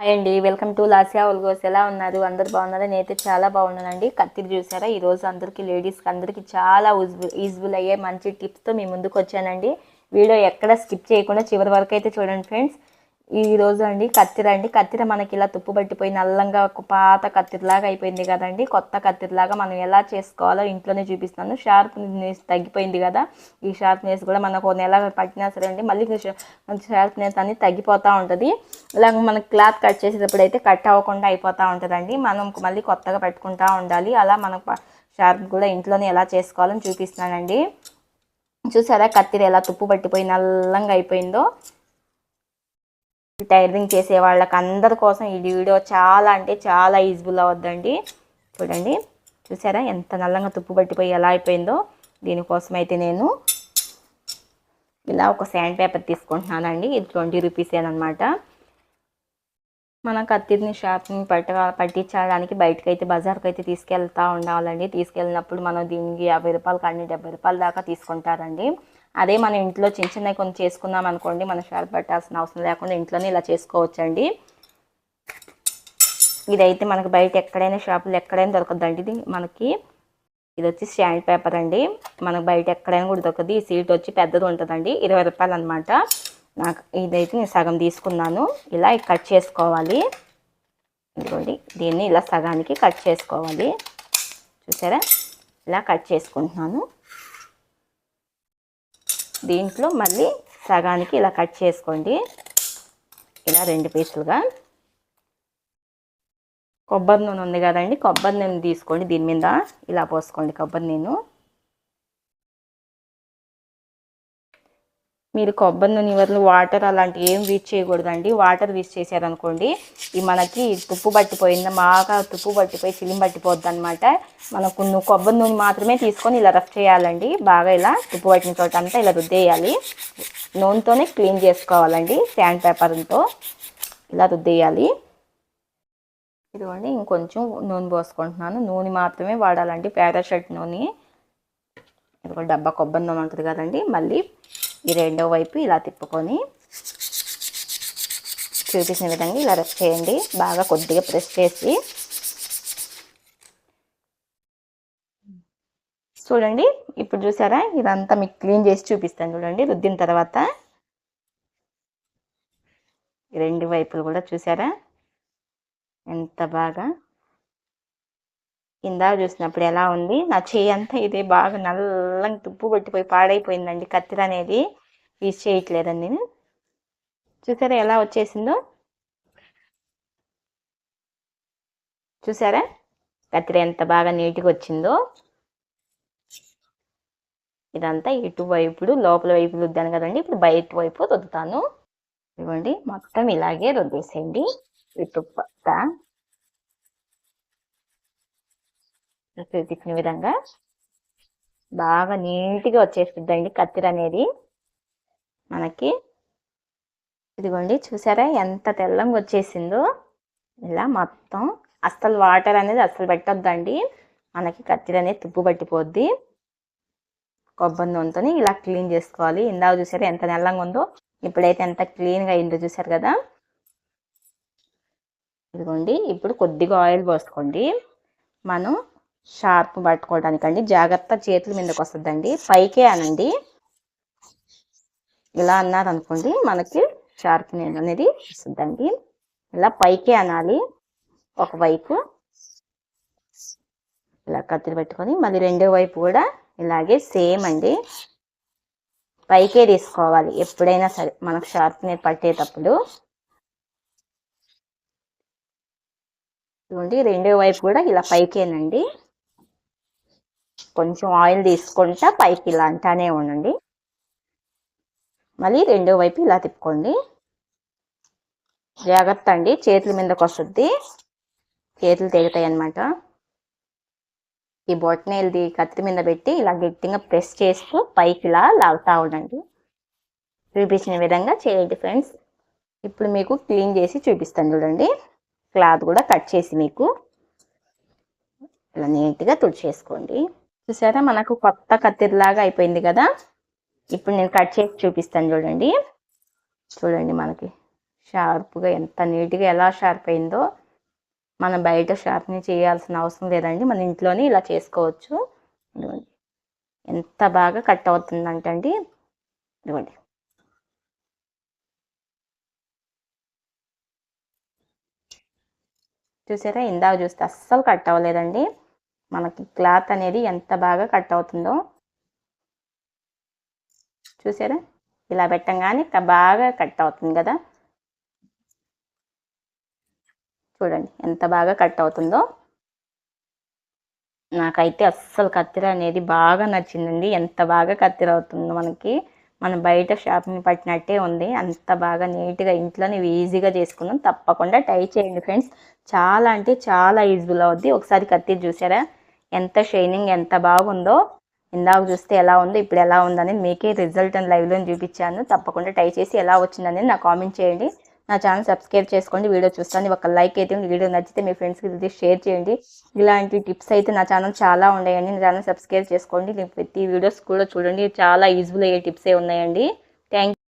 Hi అండి welcome to లాసియా ఒల్గోస్. ఎలా ఉన్నారు? అందరు బాగున్నారా? నేనైతే చాలా బాగున్నానండి. కత్తిరి చూసారా? ఈరోజు అందరికీ లేడీస్కి అందరికీ చాలా యూజ్ఫుల్ యూజ్ఫుల్ అయ్యే మంచి టిప్స్తో మీ ముందుకు వచ్చానండి. వీడియో ఎక్కడ స్కిప్ చేయకుండా చివరి వరకు అయితే చూడండి ఫ్రెండ్స్ ఈ రోజు అండి కత్తిర అండి. కత్తిర మనకి ఇలా తుప్పు పట్టిపోయి నల్లంగా ఒక పాత కత్తిరలాగా అయిపోయింది కదండి. కొత్త కత్తిరలాగా మనం ఎలా చేసుకోవాలో ఇంట్లోనే చూపిస్తాను షార్ప్నెస్ తగ్గిపోయింది కదా. ఈ షార్ప్నెస్ కూడా మనకు ఒక నెల పట్టినా సరే అండి మళ్ళీ షార్ప్నెస్ అనేది తగ్గిపోతూ ఉంటుంది. ఇలా మనకి క్లాత్ కట్ చేసేటప్పుడు అయితే కట్ అవ్వకుండా అయిపోతూ ఉంటుందండి. మనం మళ్ళీ కొత్తగా పెట్టుకుంటూ ఉండాలి. అలా మనకు షార్ప్ కూడా ఇంట్లోనే ఎలా చేసుకోవాలని చూపిస్తున్నానండి. చూసారా కత్తిరి ఎలా తుప్పు పట్టిపోయి నల్లంగా అయిపోయిందో. టైలరింగ్ చేసే వాళ్ళకి అందరి కోసం ఈ వీడియో చాలా అంటే చాలా యూజ్ఫుల్ అవద్దండి. చూడండి. చూసారా? ఎంత నల్లంగా తుప్పు పట్టిపోయి ఎలా అయిపోయిందో. దీనికోసం అయితే నేను ఇలా ఒక శాండ్ పేపర్ తీసుకుంటున్నానండి. ఇది ట్వంటీ రూపీస్ అనమాట మన కత్తిరిని షాప్ని పట్ట పట్టించడానికి బయటకు అయితే బజార్కి అయితే తీసుకెళ్తూ ఉండాలండి. తీసుకెళ్ళినప్పుడు మనం దీనికి యాభై రూపాయలు కానీ డెబ్బై రూపాయల దాకా తీసుకుంటారండి. అదే మనం ఇంట్లో చిన్న చిన్నవి కొన్ని చేసుకున్నాం అనుకోండి మనం షాప్ పెట్టాల్సిన అవసరం లేకుండా ఇంట్లోనే ఇలా చేసుకోవచ్చండి. ఇదైతే మనకు బయట ఎక్కడైనా షాపులు ఎక్కడైనా దొరకదండి ఇది మనకి ఇది వచ్చి స్టాండ్ పేపర్ అండి. మనకు బయట ఎక్కడైనా కూడా దొరకదు. ఈ సీట్ వచ్చి పెద్దది ఉంటుందండి. ఇరవై రూపాయలు అనమాట నాకు ఇదైతే నేను సగం తీసుకున్నాను. ఇలా కట్ చేసుకోవాలి. ఇదిగోండి. దీన్ని ఇలా సగానికి కట్ చేసుకోవాలి. చూసారా? ఇలా కట్ చేసుకుంటున్నాను. దీంట్లో మళ్ళీ సగానికి ఇలా కట్ చేసుకోండి. ఇలా రెండు పీసులుగా. కొబ్బరి నూనె ఉంది కదండి కొబ్బరి నూనె తీసుకోండి దీని మీద. ఇలా పోసుకోండి కొబ్బరి నూనె. మీరు కొబ్బరి నూనె వదిలి వాటర్ అలాంటివి ఏం వీచ్ చేయకూడదండి. వాటర్ వీచ్ చేశారనుకోండి ఈ మనకి తుప్పు పట్టిపోయింది బాగా తుప్పు పట్టిపోయి చిలిం పట్టిపోద్ది అనమాట మనకు నువ్వు కొబ్బరి నూనె మాత్రమే తీసుకొని ఇలా రఫ్ చేయాలండి. బాగా ఇలా తుప్పు పట్టిన చోట అంతా ఇలా రుద్దేయాలి. నూనెతోనే క్లీన్ చేసుకోవాలండి శాండ్ పేపర్తో ఇలా రుద్దేయాలి. ఇదిగోండి ఇంకొంచెం నూనె పోసుకుంటున్నాను. నూనె మాత్రమే వాడాలండి పారాషూట్ నూనె. ఇదిగో డబ్బా కొబ్బరి నూనె ఉంటుంది కదండి మళ్ళీ ఈ రెండో వైపు ఇలా తిప్పుకొని చూపించిన విధంగా ఇలా రెస్ట్ చేయండి. బాగా కొద్దిగా ప్రెస్ చేసి చూడండి. ఇప్పుడు చూసారా? ఇదంతా మీకు క్లీన్ చేసి చూపిస్తాను చూడండి. రుద్దిన తర్వాత రెండు వైపులు కూడా చూసారా? ఎంత బాగా ఇందాక చూసినప్పుడు ఎలా ఉంది? నా చేయి అంతా ఇదే బాగా నల్లంగా తుప్పు పట్టిపోయి పాడైపోయిందండి కత్తిర అనేది. యూజ్ చేయట్లేదండి నేను. చూసారా ఎలా వచ్చేసిందో? చూసారా? కత్తిర ఎంత బాగా నీట్గా వచ్చిందో. ఇదంతా ఇటు వైపుడు లోపల వైపు రుద్దాను కదండి. ఇప్పుడు బయట వైపు రుద్దుతాను. ఇవ్వండి మొత్తం ఇలాగే రుద్దేసేయండి. ఇటు పక్క చూపించిన విధంగా బాగా నీట్గా వచ్చేస్తుందండి కత్తిర అనేది. మనకి ఇదిగోండి చూసారా ఎంత తెల్లంగా వచ్చేసిందో. ఇలా మొత్తం అస్సలు వాటర్ అనేది అస్సలు పెట్టొద్దండి. మనకి కత్తిర అనేది తుప్పు పట్టిపోద్ది. కొబ్బరి నూనెతో ఇలా క్లీన్ చేసుకోవాలి. ఇందాక చూసారా ఎంత నెల్లంగా ఉందో. ఇప్పుడైతే ఎంత క్లీన్గా అయిందో చూసారు కదా. ఇదిగోండి ఇప్పుడు కొద్దిగా ఆయిల్ పోసుకోండి. మనం షార్ప్ పట్టుకోవడానికండి. జాగ్రత్త చేతుల మీదకి వస్తుందండి. పైకే అనండి. ఇలా అన్నారనుకోండి మనకి షార్ప్ అనేది వస్తుందండి. ఇలా పైకే అనాలి. ఒకవైపు ఇలా కత్తిరి పెట్టుకొని మళ్ళీ రెండో వైపు కూడా ఇలాగే సేమ్ అండి. పైకే తీసుకోవాలి. ఎప్పుడైనా సరే మనకు షార్ప్ నేను పట్టేటప్పుడు. చూడండి రెండో వైపు కూడా ఇలా పైకేనండి. కొంచెం ఆయిల్ తీసుకుంటా పైకి ఇలా అంటానే ఉండండి. మళ్ళీ రెండో వైపు ఇలా తిప్పుకోండి. జాగ్రత్త అండి చేతుల మీదకి వస్తుంది. చేతులు తెగుతాయి అనమాట ఈ బొట్టనేది కత్తి మీద పెట్టి ఇలా గట్టిగా ప్రెస్ చేస్తూ పైకి ఇలా లాగుతూ ఉండండి. చూపించిన విధంగా చేయండి ఫ్రెండ్స్. ఇప్పుడు మీకు క్లీన్ చేసి చూపిస్తాను చూడండి. క్లాత్ కూడా కట్ చేసి మీకు ఇలా నీట్గా తుడిచేసుకోండి. చూసారా? మనకు కొత్త కత్తిరిలాగా అయిపోయింది కదా? ఇప్పుడు నేను కట్ చేసి చూపిస్తాను చూడండి. చూడండి మనకి షార్ప్గా ఎంత నీట్గా ఎలా షార్ప్ అయిందో. మనం బయట షార్ప్ని చేయాల్సిన అవసరం లేదండి. మన ఇంట్లోనే ఇలా చేసుకోవచ్చు. ఇదిగోండి. ఎంత బాగా కట్ అవుతుందంటండి ఇదిగోండి. చూసారా? ఇందాక చూస్తే అస్సలు కట్ అవ్వలేదండి. మనకి క్లాత్ అనేది ఎంత బాగా కట్ అవుతుందో చూసారా? ఇలా పెట్టంగానే బాగా కట్ అవుతుంది కదా? చూడండి ఎంత బాగా కట్ అవుతుందో. నాకైతే అస్సలు కత్తిర అనేది బాగా నచ్చిందండి. ఎంత బాగా కత్తిర అవుతుందో మనకి. మనం బయట షాప్ని పట్టినట్టే ఉంది. అంత బాగా నీట్గా ఇంట్లోనే ఈజీగా చేసుకున్నాం. తప్పకుండా ట్రై చేయండి ఫ్రెండ్స్. చాలా అంటే చాలా యూజ్ఫుల్ అవుద్ది. ఒకసారి కత్తిర చూసారా? ఎంత షైనింగ్ ఎంత బాగుందో ఇందాక చూస్తే ఎలా ఉందో ఇప్పుడు ఎలా ఉందని మీకే రిజల్ట్ అని లైవ్లో చూపించాను. తప్పకుండా ట్రై చేసి ఎలా వచ్చిందని నా కామెంట్ చేయండి. నా ఛానల్ సబ్స్క్రైబ్ చేసుకోండి. వీడియో చూస్తాను. ఒక లైక్ అయితే వీడియో నచ్చితే మీ ఫ్రెండ్స్కి ఇది షేర్ చేయండి. ఇలాంటి టిప్స్ అయితే నా ఛానల్ చాలా ఉన్నాయండి. నా ఛానల్ సబ్స్క్రైబ్ చేసుకోండి. ప్రతి వీడియోస్ కూడా చూడండి. చాలా యూజ్ఫుల్ అయ్యే టిప్సే ఉన్నాయండి. థ్యాంక్